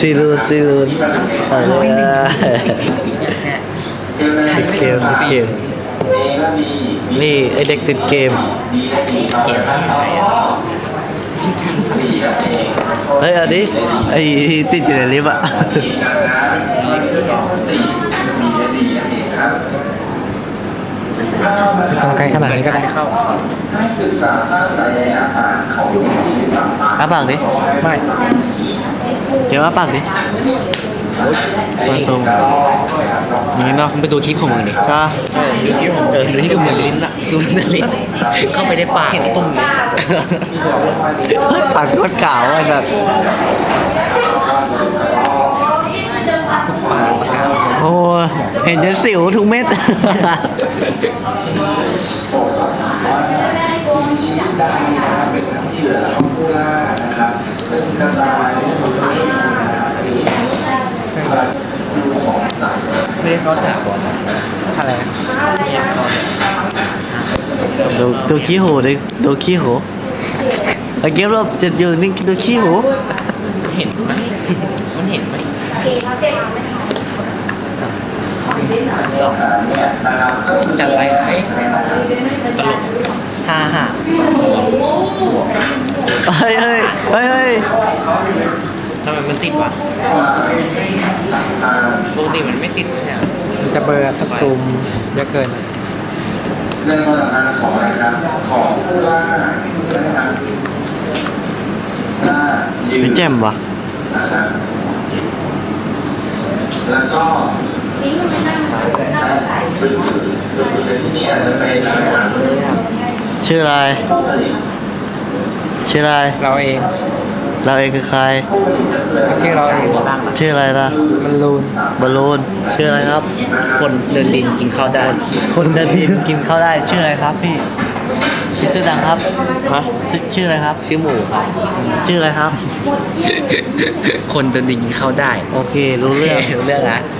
ซีรูนซีรูนเออติดเกมติดเกมนี่ไอเด็กติดเกมเกมอะไรอะเฮ้ยอันนี้ไอติดอยู่ในลิฟต์อะ ทำไกลขนาดนี้ก็ได้เข้าอ้าปากดิ ไม่ เดี๋ยวอ้าปากดิมาซูมอย่างนี้เนาะมึงไปดูคลิปของมึงดิใช่ปะเออดูคลิปของเออดูที่ก็เหมือนลิ้นอะซูมในลิ้นเข้าไปได้ปากเห็นตุ่มเลยปากโคตรเก่าไอ้แบบ ปากปากกา โอ้เห็นจนสิวทุกเม็ด ไม่ได้เข้าสาก่อนนะอะไรดูดูขี้หูดิดูขี้หูไอ้เกมเราจะอยู่นี่ดูขี้หู เห็นไหมมันเห็นไหม จบจัดไปไหมตลกฮ่าฮ่าเฮ้ยเฮ้ยเฮ้ยเฮ้ยทำไมมันติดวะปกติมันไม่ติดใช่ไหมมันจะเบลอร์ตะตุมเยอะเกินเรื่องมาตรฐานของอะไรครับของผู้ล่านะครับถ้ายืไม่นแจ่มวะนะครับแล้วก็ ฝึกฝึกฝึกฝึกในที่นี้อาจจะเป็นนะครับชื่ออะไร ชื่ออะไร เราเอง เราเองคือใคร ชื่อเราเองชื่ออะไรล่ะมันลูนบอลลูนชื่ออะไรครับ คนเดินดินกินข้าวได้ คนเดินดินกินข้าวได้ ชื่ออะไรครับพี่ชื่อดังครับฮะชื่อชื่ออะไรครับ ชื่อหมูครับ ชื่ออะไรครับ คนเดินดินกินข้าวได้ โอเค รู้เรื่องรู้เรื่องละโ